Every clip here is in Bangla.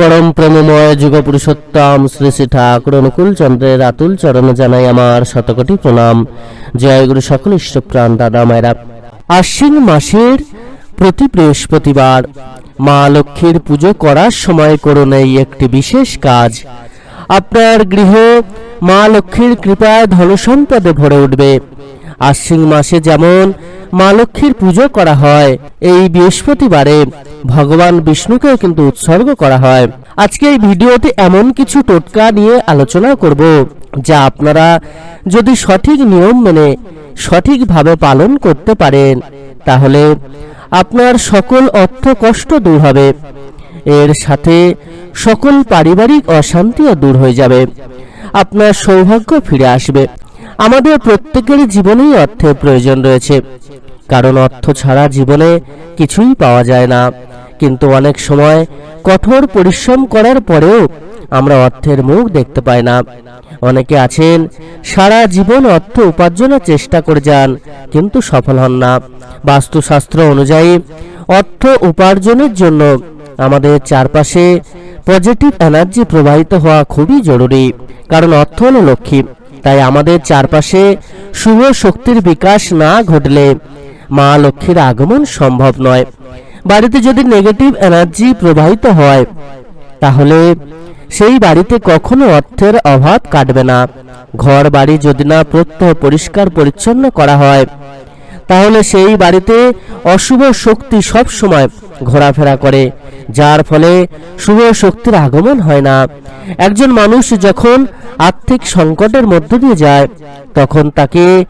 পরম প্রেমময় যুগ পুরুষোত্তম শ্রী শ্রী ঠাকুর অনুকূল চন্দ্রের আতুল চরণে জানাই আমার শতকোটি প্রণাম। জয় গুরু সকল ইষ্টপ্রাণ দাদা মায়েরা। আশ্বিন মাসের প্রতি বৃহস্পতিবার মা লক্ষ্মীর পুজো করার সময় করুন এই একটি বিশেষ কাজ। আপনার গৃহে মা লক্ষ্মীর কৃপায় ধনসম্পদে ভরে উঠবে। আশ্বিন মাসে যেমন মা লক্ষ্মীর পুজো করা হয়। এই বৃহস্পতিবারে ভগবান বিষ্ণুকেও কিন্তু উৎসর্গ করা হয়। আজকে এই ভিডিওতে এমন কিছু টোটকা নিয়ে আলোচনা করব, যা আপনারা যদি সঠিক নিয়ম মেনে সঠিকভাবে পালন করতে পারেন, তাহলে আপনার সকল অর্থ কষ্ট দূর হবে। এর সাথে সকল পারিবারিক অশান্তিও দূর হয়ে যাবে। আপনার সৌভাগ্য ফিরে আসবে। আমাদের প্রত্যেকেরই জীবনেই অর্থের প্রয়োজন রয়েছে। কারণ অর্থ ছাড়া জীবনে কিছুই পাওয়া যায় না। কিন্তু অনেক সময় কঠোর পরিশ্রম করার পরেও আমরা অর্থের মুখ দেখতে পাই না। অনেকে আছেন, সারা জীবন অর্থ উপার্জনের চেষ্টা করে যান, কিন্তু সফল হন না। বাস্তুশাস্ত্র অনুযায়ী, অর্থ উপার্জনের জন্য আমাদের চারপাশে পজিটিভ এনার্জি প্রবাহিত হওয়া খুবই জরুরি, কারণ অর্থ হলো লক্ষ্মী। তাই আমাদের চারপাশে শুভ শক্তির বিকাশ না ঘটলে মা লক্ষ্মীর আগমন সম্ভব নয়। বাড়িতে যদি নেগেটিভ এনার্জি প্রবাহিত হয়, তাহলে সেই বাড়িতে কখনো অর্থের অভাব কাটবে না। ঘর বাড়ি যদি না প্রত্যহ পরিষ্কার পরিচ্ছন্ন করা হয়, তাহলে সেই বাড়িতে অশুভ শক্তি সব সময় ঘোরাফেরা করে, যার ফলে শুভ শক্তির আগমন হয় না। একজন মানুষ যখন আর্থিক সংকটের মধ্য দিয়ে যায়, তখন তাকে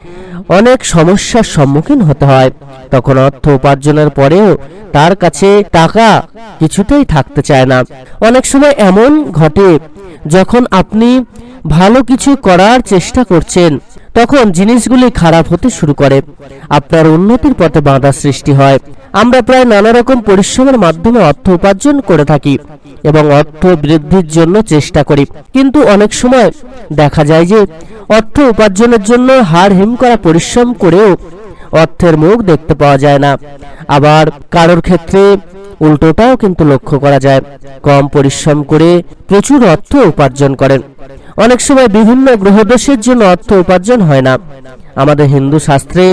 অনেক সমস্যার সম্মুখীন হতে হয়। তখন অর্থ উপার্জনের পরেও তার কাছে টাকা কিছুতেই থাকতে চায় না। অনেক সময় এমন ঘটে, যখন আপনি ভালো কিছু করার চেষ্টা করছেন, তখন জিনিসগুলি খারাপ হতে শুরু করে। আপনার উন্নতির পথে বাধা সৃষ্টি হয়। আমরা প্রায় নানা রকম পরিশ্রমের মাধ্যমে অর্থ উপার্জন করে থাকি এবং অর্থ বৃদ্ধির জন্য চেষ্টা করি। কিন্তু অনেক সময় দেখা যায় যে অর্থ উপার্জনের জন্য হাড় হিম করা পরিশ্রম করেও অর্থের মুখ দেখতে পাওয়া যায় না। আবার কারোর ক্ষেত্রে উল্টোটাও কিন্তু লক্ষ্য করা যায়। কম পরিশ্রম করে প্রচুর অর্থ উপার্জন করেন। অনেক সময় বিভিন্ন গ্রহদোষের জন্য অর্থ উপার্জন হয় না। আমাদের হিন্দু শাস্ত্রে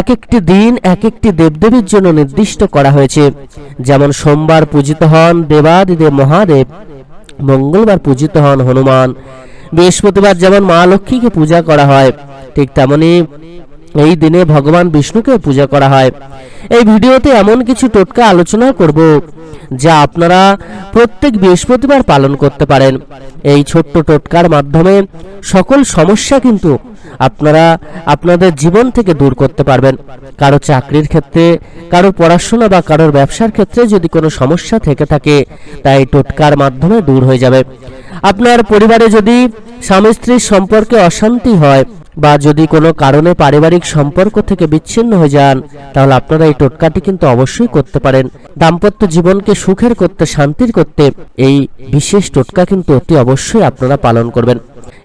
এক একটি দিন, এক একটি দেবদেবীর জন্য নির্দিষ্ট করা হয়েছে। যেমন সোমবার পূজিত হন দেবাদিদেব মহাদেব, মঙ্গলবার পূজিত হন হনুমান, বৃহস্পতিবার যেমন মা লক্ষ্মীকে পূজা করা হয়, ঠিক তেমনি এই দিনে ভগবান বিষ্ণুকে পূজা করা হয়। এই ভিডিওতে এমন কিছু টোটকা আলোচনা করব, যা আপনারা প্রত্যেক বৃহস্পতিবার পালন করতে পারেন। এই ছোট্ট টোটকার মাধ্যমে সকল সমস্যা কিন্তু আপনারা আপনাদের জীবন থেকে দূর করতে পারবেন। কারও চাকরির ক্ষেত্রে, কারও পড়াশোনা বা কারোর ব্যবসার ক্ষেত্রে যদি কোনো সমস্যা থেকে থাকে, তা এই টোটকার মাধ্যমে দূর হয়ে যাবে। আপনার পরিবারে যদি স্বামী স্ত্রীর সম্পর্কে অশান্তি হয় বা যদি কোনো কারণে পারিবারিক সম্পর্ক থেকে বিচ্ছিন্ন হয়ে যান, তাহলে আপনারা এই টোটকাটি কিন্তু অবশ্যই করতে পারেন। দাম্পত্য জীবনকে সুখের করতে, শান্তির করতে এই বিশেষ টোটকা কিন্তু অতি অবশ্যই আপনারা পালন করবেন।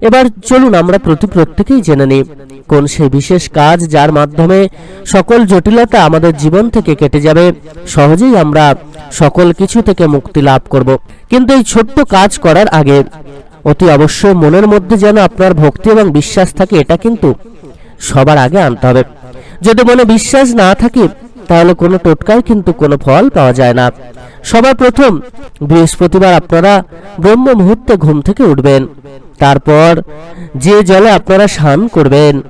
এবার চলুন আমরা প্রতি প্রত্যেকেই জেনে নিই, কোন সেই বিশেষ কাজ যার মাধ্যমে সকল জটিলতা আমাদের জীবন থেকে কেটে যাবে। সহজেই আমরা সকল কিছু থেকে মুক্তি লাভ করব। কিন্তু এই ছোট্ট কাজ করার আগে অতি অবশ্য মনের মধ্যে যেন আপনার ভক্তি এবং বিশ্বাস থাকে, এটা কিন্তু সবার আগে আনতে হবে। যদি মনে বিশ্বাস না থাকে, তাহলে কোনো টোটকায় কিন্তু কোনো ফল পাওয়া যায় না। সবার প্রথম বৃহস্পতিবার আপনারা ব্রহ্ম মুহূর্তে ঘুম থেকে উঠবেন। তারপর যে জলে আপনারা স্নান করবেন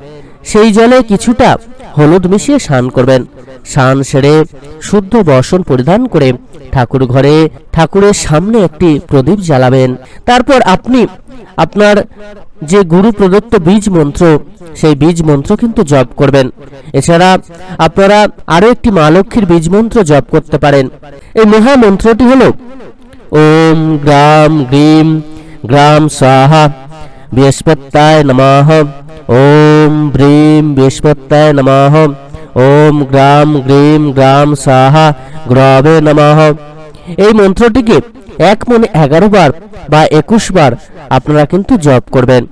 সেই জলে কিছুটা হলুদ মিশিয়ে স্নান করবেন। স্নান সেরে শুদ্ধ বসন পরিধান করে ঠাকুর ঘরে ঠাকুরের সামনে একটি প্রদীপ জ্বালাবেন। তারপর আপনি আপনার যে গুরু প্রদত্ত বীজ মন্ত্র, সেই বীজ মন্ত্র কিন্তু জপ করবেন। এছাড়া আপনারা আরও একটি মা লক্ষ্মীর বীজ মন্ত্র জপ করতে পারেন। এই মহা মন্ত্রটি হলো, ওম গ্রাম গ্রিম গ্রাম সাহা বৃহস্পত্যায় নমঃ ওম ব্রিম বৃহস্পত্যায় নমঃ ওম গ্রাম গ্রিম গ্রাম সাহা গ্রবে নমঃ এই মন্ত্রটিকে এক মনে এগারো বার বা একুশ বার আপনারা কিন্তু জপ করবেন।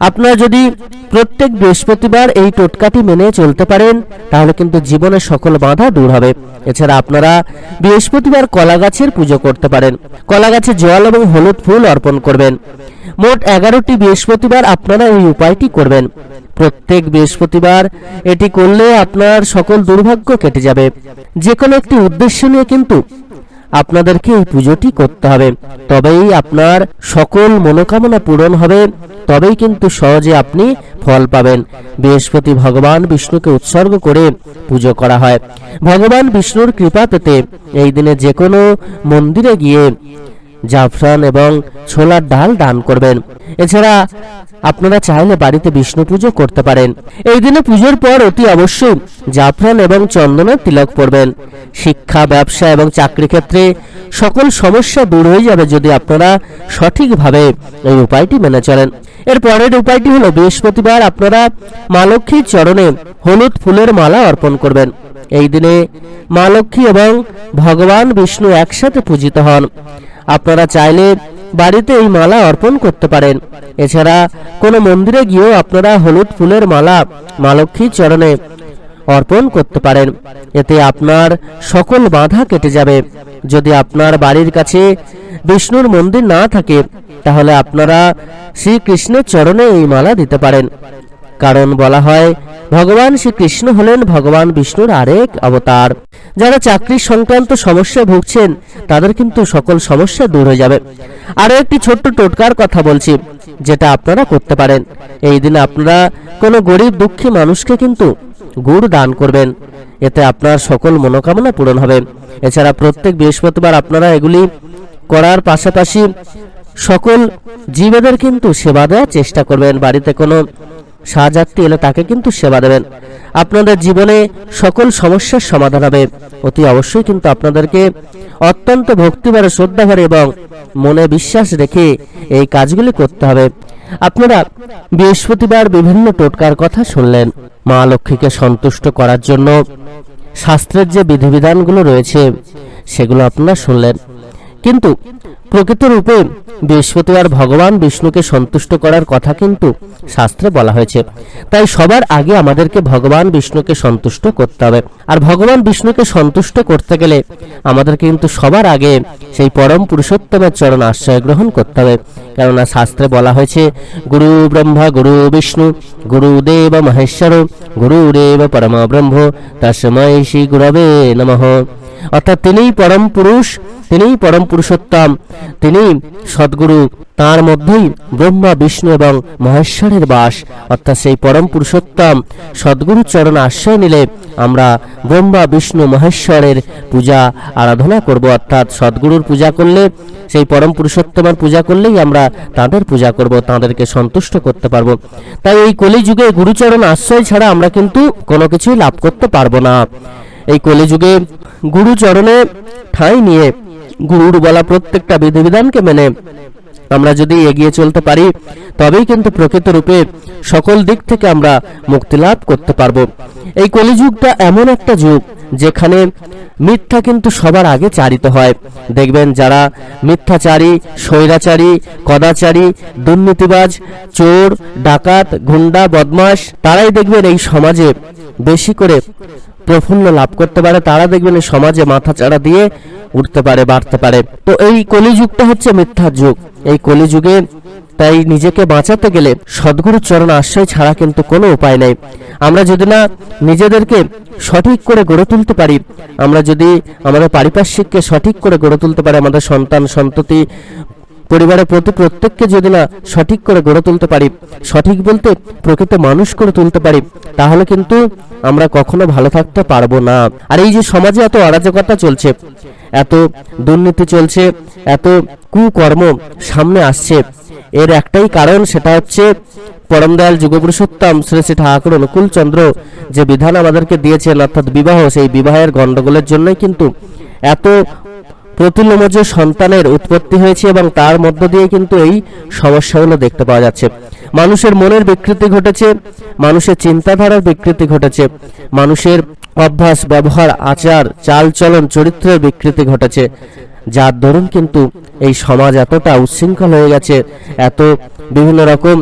আপনারা যদি প্রত্যেক বৃহস্পতিবার এই টোটকাটি মেনে চলতে পারেন, তাহলে কিন্তু জীবনের সকল বাধা দূর হবে। এছাড়া আপনারা বৃহস্পতিবার কলা গাছের পুজো করতে পারেন। কলা গাছে জল এবং হলুদ ফুল অর্পণ করবেন। মোট এগারোটি বৃহস্পতিবার আপনারা এই উপায়টি করবেন। প্রত্যেক বৃহস্পতিবার এটি করলে আপনার সকল দুর্ভাগ্য কেটে যাবে। যে কোনো একটি উদ্দেশ্য নিয়ে কিন্তু আপনাদেরকে এই পুজোটি করতে হবে। তবেই আপনার সকল মনোকামনা পূরণ হবে। তবেই কিন্তু সহজে আপনি ফল পাবেন। বৃহস্পতি ভগবান বিষ্ণুকে উৎসর্গ করে পুজো করা হয়। ভগবান বিষ্ণুর কৃপা পেতে এই দিনে যে কোনো মন্দিরে গিয়ে জাফরান এবং ছোলার ডাল দান করবেন। এছাড়া আপনারা চাইলে বাড়িতে বিষ্ণু পুজো করতে পারেন। এই দিনে পুজোর পর অতি অবশ্যই জাফরান এবং চন্দনের তিলক পরবেন। শিক্ষা, ব্যবসা এবং চাকরি ক্ষেত্রে সকল সমস্যা দূর হয়ে যাবে যদি আপনারা সঠিকভাবে এই উপায়টি মেনে চলেন। এর পরের উপায়টি হলো বৃহস্পতিবার আপনারা মা লক্ষ্মীর চরণে হলুদ ফুলের মালা অর্পণ করবেন। এই দিনে মা লক্ষ্মী এবং ভগবান বিষ্ণু একসাথে পূজিত হন। আপনারা চাইলে বাড়িতে এই মালা অর্পণ করতে পারেন। এছাড়া কোনো মন্দিরে গিয়েও আপনারা হলুদ ফুলের মালা মা লক্ষ্মীর চরণে অর্পণ করতে পারেন। এতে আপনার সকল বাধা কেটে যাবে। যদি আপনার বাড়ির কাছে বিষ্ণুর মন্দির না থাকে, তাহলে আপনারা শ্রীকৃষ্ণের চরণে এই মালা দিতে পারেন। কারণ বলা হয়, ভগবান শ্রীকৃষ্ণ হলেন ভগবান বিষ্ণুর আরেক অবতার। যারা চাকরির সংক্রান্ত সমস্যায় ভুগছেন, তাদের কিন্তু সকল সমস্যা দূর হয়ে যাবে। আরও একটি ছোট্ট টোটকার কথা বলছি, যেটা আপনারা করতে পারেন। এই দিনে আপনারা কোনো গরিব দুঃখী মানুষকে কিন্তু গুড় দান করবেন। এতে আপনার সকল মনোকামনা পূরণ হবে। এছাড়া প্রত্যেক বৃহস্পতিবার আপনারা এগুলি করার পাশাপাশি সকল জীবেদের কিন্তু সেবা দেওয়ার চেষ্টা করবেন। বাড়িতে কোনো সাহাযাত্রী এলে তাকে কিন্তু সেবা দেবেন। আপনাদের জীবনে সকল সমস্যার সমাধান হবে। অতি অবশ্যই কিন্তু আপনাদেরকে অত্যন্ত ভক্তিভরে শ্রদ্ধাভরে এবং মনে বিশ্বাস রেখে এই কাজগুলি করতে হবে। আপনারা বৃহস্পতিবার বিভিন্ন টোটকার কথা শুনলেন। মা লক্ষ্মীকে সন্তুষ্ট করার জন্য শাস্ত্রের যে বিধিবিধানগুলো রয়েছে, সেগুলো আপনারা শুনলেন। কিন্তু প্রকৃত রূপে বৃহস্পতিবার ভগবান বিষ্ণুকে সন্তুষ্ট করার কথা কিন্তু শাস্ত্রে বলা হয়েছে। তাই সবার আগে আমাদেরকে ভগবান বিষ্ণুকে সন্তুষ্ট করতে হবে। আর ভগবান বিষ্ণুকে সন্তুষ্ট করতে গেলে আমাদেরকে কিন্তু সবার আগে সেই পরম পুরুষোত্তমের চরণ আশ্রয় গ্রহণ করতে হবে। কেননা শাস্ত্রে বলা হয়েছে, গুরু ব্রহ্মা, গুরু বিষ্ণু গুরুদেব মহেশ্বর গুরুরেব পরমা ব্রহ্ম তসময় শ্রী গুরবে নমঃ। অর্থাৎ তিনিই পরম পুরুষ, তিনিই পরম পুরুষোত্তম তিনি সদ্গুরু, তার মধ্যেই ব্রহ্মা, বিষ্ণু এবং মহেশ্বরের বাস। অর্থাৎ সেই পরম পুরুষোত্তম সদ্গুরু চরণ আশ্রয় নিলে আমরা ব্রহ্মা, বিষ্ণু, মহেশ্বরের পূজা আরাধনা করব। অর্থাৎ সদ্গুরুর পূজা করলে, সেই পরম পুরুষোত্তমের পূজা করলেই আমরা তাদের পূজা করব, তাদেরকে সন্তুষ্ট করতে পারব। তাই এই কলিযুগে গুরুচরণ আশ্রয় ছাড়া আমরা কিন্তু কোনো কিছুই লাভ করতে পারব না। এই কলিযুগে গুরু চরণে ঠাঁই নিয়ে গুরুর বলা প্রত্যেকটা বিধিবিধানকে মেনে। আমরা যদি এগিয়ে চলতে পারি, তবেই কিন্তু প্রকৃত রূপে সকল দিক থেকে আমরা মুক্তি লাভ করতে পারব। এই কলিযুগটা এমন একটা যুগ, যেখানে মিথ্যা কিন্তু সবার আগে চারিত হয়। দেখবেন যারা মিথ্যাচারী, স্বৈরাচারী, কদাচারী, দুর্নীতিবাজ, চোর, ডাকাত, গুন্ডা বদমাস তারাই দেখবেন এই সমাজে বেশি করে প্রফুল্ল লাভ করতে পারে। তারা দেখবেন সমাজে মাথা চাড়া দিয়ে উঠতে পারে, বাড়তে পারে। তো এই কলিযুগটা হচ্ছে মিথ্যার যুগ। এই কলিযুগে তাই নিজেকে বাঁচাতে গেলে সদ্গুরুর চরণ আশ্রয় ছাড়া কিন্তু কোনো উপায় নেই। আমরা যদি না নিজেদেরকে সঠিক করে গড়ে তুলতে পারি, আমরা যদি আমাদের পারিপার্শ্বিককে সঠিক করে গড়ে তুলতে পারি, আমাদের সন্তান, সন্ততি পরিবারের প্রতি প্রত্যেককে যদি না সঠিক করে গড়ে তুলতে পারি, সঠিক বলতে প্রকৃত মানুষ করে তুলতে পারি, তাহলে কিন্তু আমরা কখনো ভালো থাকতে পারব না। আর এই যে সমাজে এত অরাজকতা চলছে, এত দুর্নীতি চলছে, এত কুকর্ম সামনে আসছে, এর একটাই কারণ সেটা হচ্ছে পরম দয়াল যুগপুরুষোত্তম শ্রী শ্রী ঠাকুর অনুকূল চন্দ্র যে বিধান আমাদেরকে দিয়েছেন, অর্থাৎ বিবাহ, সেই বিবাহের গণ্ডগোলের জন্যই কিন্তু এত প্রতিলোমজ সন্তানের উৎপত্তি হয়েছে এবং তার মধ্য দিয়ে কিন্তু এই সমস্যাগুলো দেখতে পাওয়া যাচ্ছে। মানুষের মনের বিকৃতি ঘটেছে, মানুষের চিন্তাধারার বিকৃতি ঘটেছে, মানুষের অভ্যাস, ব্যবহার, আচার, চালচলন, চরিত্রের বিকৃতি ঘটেছে। যার দরুন কিন্তু এই সমাজ এতটা উচ্ছৃঙ্খল হয়ে গেছে, এত বিভিন্ন রকম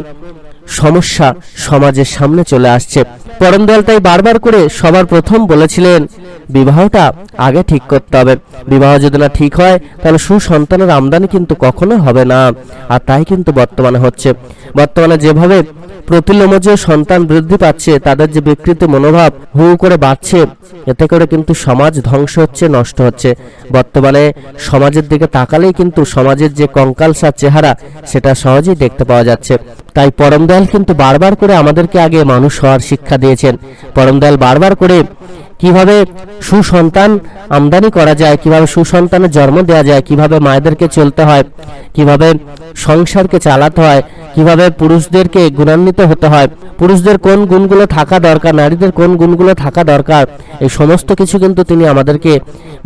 সমস্যা সমাজের সামনে চলে আসছে। পরম দয়াল তাই বারবার করে সবার প্রথম বলেছিলেন, বিবাহটা আগে ঠিক করতে হবে। বিবাহ যদি না ঠিক হয়, তাহলে সুসন্তানের আমদানি কিন্তু কখনো হবে না। আর তাই কিন্তু বর্তমানে হচ্ছে। বর্তমানে যেভাবে প্রতিলোমজ সন্তান বৃদ্ধি পাচ্ছে, তাদের যে বিকৃত মনোভাব, হু করে বাড়ছে, এতে করে কিন্তু সমাজ ধ্বংস হচ্ছে, নষ্ট হচ্ছে। বর্তমানে সমাজের দিকে তাকালেই কিন্তু সমাজের যে কঙ্কালসার চেহারা, সেটা সহজেই দেখতে পাওয়া যাচ্ছে। তাই পরম দয়াল কিন্তু বারবার করে আমাদেরকে আগে মানুষ হওয়ার শিক্ষা দিয়েছেন। পরম দয়াল বারবার করে কীভাবে সুসন্তান আমদানি করা যায়, কীভাবে সুসন্তানের জন্ম দেওয়া যায়, কীভাবে মায়েদেরকে চলতে হয়, কীভাবে সংসারকে চালাতে হয়, কীভাবে পুরুষদেরকে গুণান্বিত হতে হয়, পুরুষদের কোন গুণগুলো থাকা দরকার, নারীদের কোন গুণগুলো থাকা দরকার, এই সমস্ত কিছু কিন্তু তিনি আমাদেরকে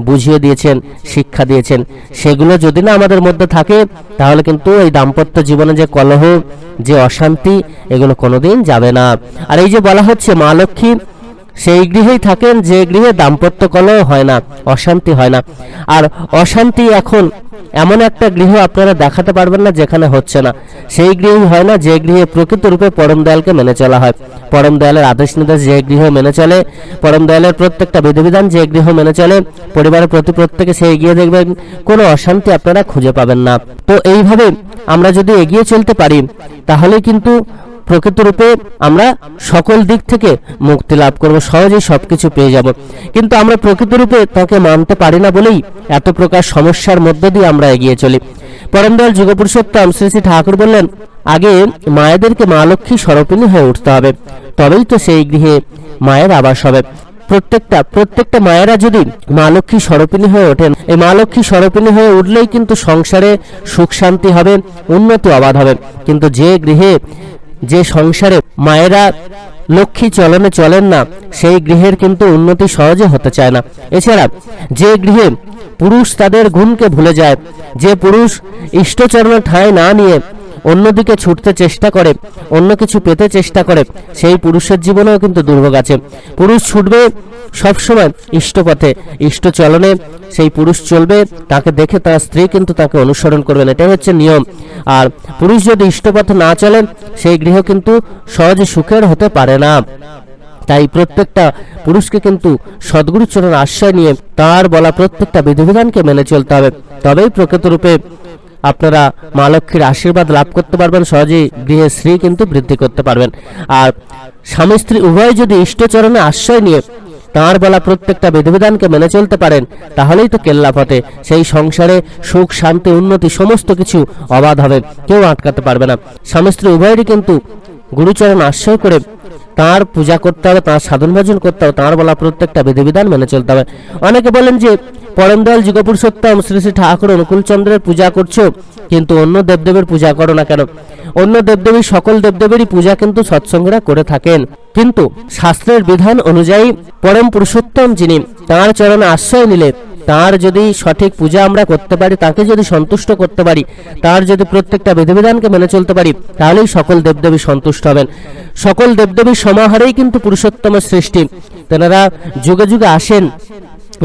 বুঝিয়ে দিয়েছেন, শিক্ষা দিয়েছেন। সেগুলো যদি না আমাদের মধ্যে থাকে, তাহলে কিন্তু এই দাম্পত্য জীবনে যে কলহ, যে অশান্তি, এগুলো কোনোদিন যাবে না। আর এই যে বলা হচ্ছে মা লক্ষ্মী সেই গৃহেই থাকেন যে গৃহে দাম্পত্য কলহ হয় না, অশান্তি হয় না। আর অশান্তি এখন এমন একটা গৃহ আপনারা দেখাতে পারবেন না যেখানে হচ্ছে না। সেই গৃহই হয় না যে গৃহে প্রকৃত রূপে পরম দয়ালকে মেনে চলা হয়। পরম দয়ালের আদেশ নির্দেশ যে গৃহ মেনে চলে, পরম দয়ালের প্রত্যেকটা বিধিবিধান যে গৃহ মেনে চলে, পরিবারের প্রতি প্রত্যেকে সে এগিয়ে দেখবেন, কোনো অশান্তি আপনারা খুঁজে পাবেন না। তো এইভাবে আমরা যদি এগিয়ে চলতে পারি তাহলে কিন্তু প্রকৃতরূপে আমরা সকল দিক থেকে মুক্তি লাভ করব, সহজেই সবকিছু পেয়ে যাব। কিন্তু আমরা প্রকৃতরূপে তাকে মানতে পারি না বলেই এত প্রকার সমস্যার মধ্য দিয়ে আমরা এগিয়ে চলি। পরমদয়াল যুগপুরুষোত্তম শ্রী শ্রী ঠাকুর বললেন, আগে মায়েদেরকে মা লক্ষ্মী স্বরূপিণী হয়ে উঠতে হবে। তবেই তো সেই গৃহে মায়ের আবাস হবে। প্রত্যেকটা প্রত্যেকটা মায়েরা যদি মা লক্ষ্মী স্বরূপিণী হয়ে ওঠেন, এই মা লক্ষ্মী স্বরূপিণী হয়ে উঠলেই কিন্তু সংসারে সুখ শান্তি হবে, উন্নতি অবাধ হবে। কিন্তু যে গৃহে যে সংসারে মায়েরা লক্ষ্মী চলনে চলেন না, সেই গৃহের কিন্তু উন্নতি সহজে হতে চায় না। এছাড়া যে গৃহে পুরুষ তাদের গুণকে ভুলে যায়, যে পুরুষ ইষ্টচরণের ঠাঁই না নিয়ে অন্যদিকে ছুটতে চেষ্টা করে, অন্য কিছু পেতে চেষ্টা করে, সেই পুরুষের জীবনেও কিন্তু দুর্ভোগ আছে। পুরুষ ছুটবে সবসময় ইষ্টপথে ইষ্ট চলনে সেই পুরুষ চলবে, তাকে দেখে তার স্ত্রী কিন্তু তাকে অনুসরণ করবেন এটাই হচ্ছে নিয়ম। আর পুরুষ যদি ইষ্টপথে না চলেন সেই গৃহ কিন্তু সহজে সুখের হতে পারে না। তাই প্রত্যেকটা পুরুষকে কিন্তু সদ্গুরুচরণ আশ্রয় নিয়ে তার বলা প্রত্যেকটা বিধিবিধানকে মেনে চলতে হবে। তবেই প্রকৃতরূপে আপনারা মা লক্ষ্মীর আশীর্বাদ লাভ করতে পারবেন সহজেই গৃহে শ্রী কিন্তু বৃদ্ধি করতে পারবেন। আর স্বামী স্ত্রী উভয় যদি ইষ্টচরণে আশ্রয় নিয়ে তাঁর বলা প্রত্যেকটা বিধিবিধানকে মেনে চলতে পারেন, তাহলেই তো কেল্লা ফতে সেই সংসারে সুখ, শান্তি, উন্নতি সমস্ত কিছু অবাধ হবে। কেউ আটকাতে পারবে না। স্বামী স্ত্রী উভয়েরই কিন্তু গুরুচরণ আশ্রয় করে তাঁর পূজা করতে হবে, তাঁর সাধন ভজন করতে হবে, তাঁর বলা প্রত্যেকটা বিধিবিধান মেনে চলতে হবে। অনেকে বলেন যে পরম দয়াল যুগপুরুষোত্তম শ্রী শ্রী ঠাকুর অনুকূল চন্দ্রের পূজা করছ, কিন্তু অন্য দেবদেবের পূজা করো না কেন? অন্য দেবদেবী সকল দেবদেবেরই পূজা কিন্তু সৎসঙ্গরা করে থাকেন। কিন্তু শাস্ত্রের বিধান অনুযায়ী পরম পুরুষোত্তম যিনি তাঁর চরণে আশ্রয় নিলে, তার যদি সঠিক পূজা আমরা করতে পারি, তাকে যদি সন্তুষ্ট করতে পারি, তার যদি প্রত্যেকটা বিধিবিধানকে মেনে চলতে পারি, তাহলেই সকল দেবদেবী সন্তুষ্ট হবেন। সকল দেবদেবীর সমাহারেই কিন্তু পুরুষোত্তমের সৃষ্টি। তেনারা যুগে যুগে আসেন।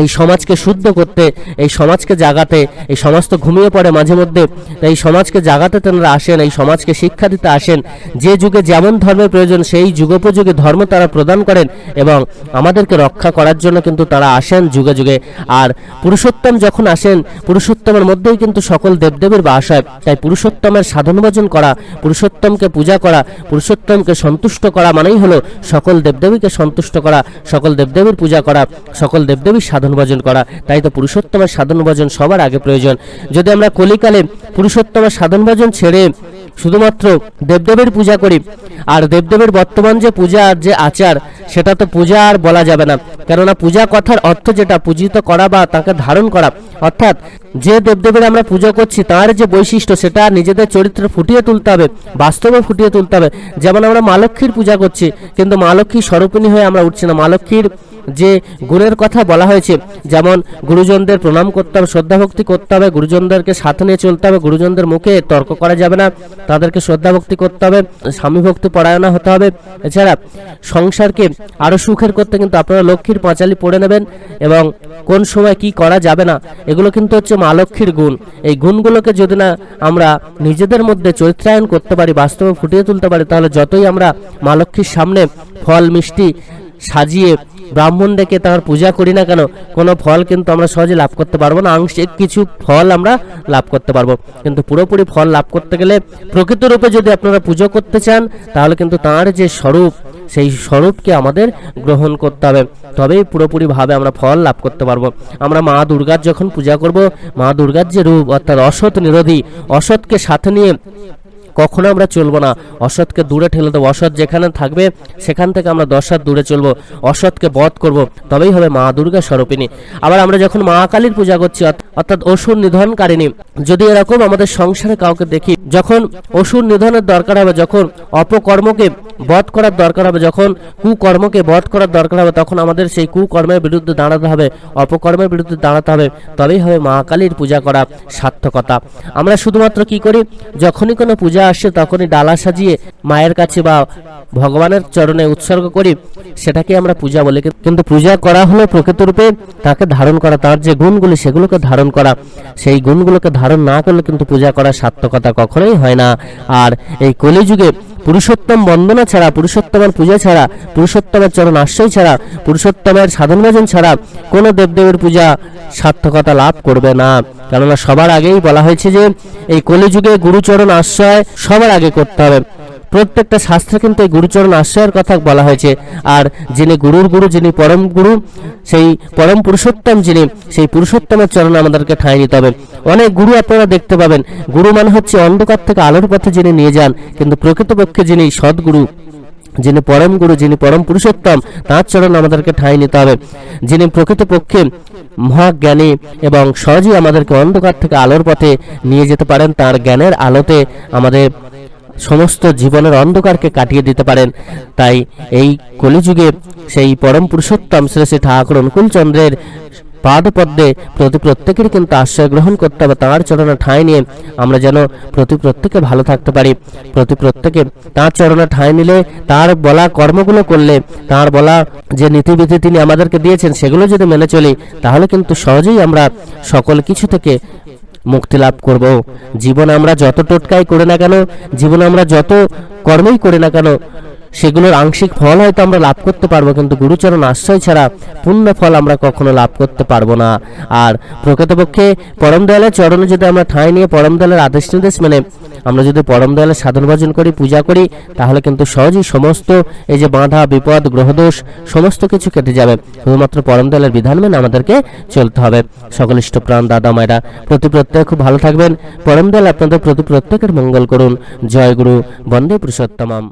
এই সমাজকে শুদ্ধ করতে, এই সমাজকে জাগাতে, এই সমাজ তো ঘুমিয়ে পড়ে মাঝে মধ্যে এই সমাজকে জাগাতে তেনারা আসেন, এই সমাজকে শিক্ষা দিতে আসেন। যে যুগে যেমন ধর্মের প্রয়োজন, সেই যুগোপযোগী ধর্ম তারা প্রদান করেন এবং আমাদেরকে রক্ষা করার জন্য কিন্তু তারা আসেন যুগে যুগে। আর পুরুষোত্তম যখন আসেন, পুরুষোত্তমের মধ্যেই কিন্তু সকল দেবদেবীর বাস হয়। তাই পুরুষোত্তমের সাধন ভজন করা, পুরুষোত্তমকে পূজা করা, পুরুষোত্তমকে সন্তুষ্ট করা মানেই হলো সকল দেবদেবীকে সন্তুষ্ট করা, সকল দেবদেবীর পূজা করা, সকল দেবদেবীর সাধন ভজন করা, তাই তো পুরুষোত্তমের সাধন ভজন সবার আগে প্রয়োজন। যদি আমরা কলিকালে পুরুষোত্তমের সাধন ভজন ছেড়ে শুধুমাত্র দেবদেবের পূজা করি, আর দেবদেবের বর্তমান যে পূজা আর যে আচার, সেটা তো পূজা আর বলা যাবে না। কেননা পূজা কথার অর্থ যেটা, পূজিত করা বা তাকে ধারণ করা অর্থাৎ যে দেবদেবের আমরা পুজো করছি, তার যে বৈশিষ্ট্য, সেটা নিজেদের চরিত্রে ফুটিয়ে তুলতে হবে, বাস্তবে ফুটিয়ে তুলতে হবে। যেমন আমরা মা লক্ষ্মীর পূজা করছি, কিন্তু মা লক্ষ্মীর স্বরূপিণী হয়ে আমরা উঠছি না। মা লক্ষ্মীর যে গুণের কথা বলা হয়েছে, যেমন গুরুজনদের প্রণাম করতে হবে, শ্রদ্ধা ভক্তি করতে হবে, গুরুজনদেরকে সাথে নিয়ে চলতে হবে, গুরুজনদের মুখে তর্ক করা যাবে না, তাদেরকে শ্রদ্ধা ভক্তি করতে হবে, স্বামী ভক্তি পরায়ণা হতে হবে। এছাড়া সংসারকে আরও সুখের করতে কিন্তু আপনারা লক্ষ্মীর পাঁচালি পড়ে নেবেন, এবং কোন সময় কি করা যাবে না এগুলো কিন্তু হচ্ছে মা লক্ষ্মীর গুণ। এই গুণগুলোকে যদি না আমরা নিজেদের মধ্যে চরিত্রায়ন করতে পারি, বাস্তবে ফুটিয়ে তুলতে পারি, তাহলে যতই আমরা মা লক্ষ্মীর সামনে ফল, মিষ্টি সাজিয়ে ব্রাহ্মণ ডেকে তার পূজা করি না কেন, কোনো ফল কিন্তু আমরা সহজে লাভ করতে পারব না। আংশিক কিছু ফল আমরা লাভ করতে পারব। কিন্তু পুরোপুরি ফল লাভ করতে গেলে প্রকৃত রূপে যদি আপনারা পুজো করতে চান, তাহলে কিন্তু তার যে স্বরূপ সেই স্বরূপকে আমাদের গ্রহণ করতে হবে। তবেই পুরোপুরিভাবে আমরা ফল লাভ করতে পারব। আমরা মা দুর্গার যখন পূজা করব, মা দুর্গার যে রূপ, অর্থাৎ অসৎ নিরোধী, অসৎকে সাথে নিয়ে কখনো আমরা চলবো না। অসৎকে দূরে ঠেলে দেবো। অসৎ যেখানে থাকবে, সেখান থেকে আমরা দশ হাত দূরে চলবো। অসৎকে বধ করব। তবেই হবে মা দুর্গা স্বরূপিনী আবার আমরা যখন মা কালীর পূজা করছি অর্থাৎ অসুর নিধনকারিণী, যদি এরকম আমাদের সংসারে কাউকে দেখি, যখন অসুর নিধনের দরকার হবে, যখন অপকর্মকে বধ করার দরকার হবে। যখন কুকর্মকে বধ করার দরকার হবে, তখন আমাদের সেই কুকর্মের বিরুদ্ধে দাঁড়াতে হবে, অপকর্মের বিরুদ্ধে দাঁড়াতে হবে। তবেই হবে মা কালীর পূজা করা সার্থকতা। আমরা শুধুমাত্র কি করি? যখনই কোনো পূজা আসে, তখনই ডালা সাজিয়ে মায়ের কাছে বা ভগবানের চরণে উৎসর্গ করি। সেটাকে আমরা পূজা বলি। কিন্তু পূজা করা হলো প্রকৃতরূপে তাকে ধারণ করা। তার যে গুণগুলি, সেগুলোকে ধারণ করা। সেই গুণগুলোকে ধারণ না করলে কিন্তু পূজা করার সার্থকতা কখনোই হয় না। আর এই কলিযুগে পুরুষোত্তম বন্দনা ছাড়া, পুরুষোত্তমের পূজা ছাড়া, পুরুষোত্তমের চরণ আশ্রয় ছাড়া, পুরুষোত্তমের সাধন ভজন ছাড়া কোনো দেবদেবের পূজা সার্থকতা লাভ করবে না। কেননা সবার আগেই বলা হয়েছে যে, এই কলিযুগে গুরুচরণ আশ্রয় সবার আগে করতে হবে। প্রত্যেকটা শাস্ত্রে কিন্তু এই গুরুচরণ আশ্রয়ের কথা বলা হয়েছে। আর যিনি গুরুর গুরু, যিনি পরম গুরু, সেই পরম পুরুষোত্তম যিনি, সেই পুরুষোত্তমের চরণে আমাদেরকে ঠাঁই নিতে হবে। অনেক গুরু আপনারা দেখতে পাবেন। গুরু মানে হচ্ছে অন্ধকার থেকে আলোর পথে যিনি নিয়ে যান, কিন্তু প্রকৃতপক্ষে যিনি সদ্গুরু, যিনি পরম গুরু, যিনি পরম পুরুষোত্তম, তার চরণ আমাদেরকে ঠাঁই নিতে হবে। যিনি প্রকৃতপক্ষে মহাজ্ঞানী এবং সহজেই আমাদেরকে অন্ধকার থেকে আলোর পথে নিয়ে যেতে পারেন, তার জ্ঞানের আলোতে আমাদের সমস্ত জীবনের অন্ধকারকে কাটিয়ে দিতে পারেন। তাই এই কলিযুগে সেই পরম পুরুষোত্তম শ্রী শ্রী ঠাকুর অনুকূলচন্দ্রের পাদপদ্মে প্রতি প্রত্যেকের কিন্তু আশ্রয় গ্রহণ করতে হবে। তাঁর চরণে ঠাঁই নিয়ে আমরা যেন প্রতি প্রত্যেকে ভালো থাকতে পারি। প্রতি প্রত্যেকে তাঁর চরণে ঠাঁই নিলে, তার বলা কর্মগুলো করলে, তার বলা যে নীতিবিধি তিনি আমাদেরকে দিয়েছেন, সেগুলো যদি মেনে চলি, তাহলে কিন্তু সহজেই আমরা সকল কিছু থেকে মুক্তি লাভ করব। জীবন আমরা যত টোটকাই করে না কেন, জীবন আমরা যত কর্মই করে না কেন সেগুলোর আংশিক ফল হয়তো আমরা লাভ করতে পারব, কিন্তু গুরুচরণ আশ্রয় ছাড়া পূর্ণ ফল আমরা কখনো লাভ করতে পারব না। আর প্রকৃতপক্ষে পরম দয়ালের চরণে যদি আমরা ঠাঁই নিয়ে পরম দয়ালের আদেশ নির্দেশ মেনে আমরা যদি পরম দয়ালের সাধন ভজন করি, পূজা করি, তাহলে কিন্তু সহজেই সমস্ত এই যে বাধা, বিপদ, গ্রহদোষ, সমস্ত কিছু কেটে যাবে। শুধুমাত্র পরম দয়ালের বিধান মেনে আমাদেরকে চলতে হবে। সকল ইষ্টপ্রাণ দাদা, মায়েরা, প্রতি প্রত্যেক খুব ভালো থাকবেন। পরম দয়াল আপনাদের প্রতি প্রত্যেকের মঙ্গল করুন। জয় গুরু, বন্দে পুরুষোত্তমম।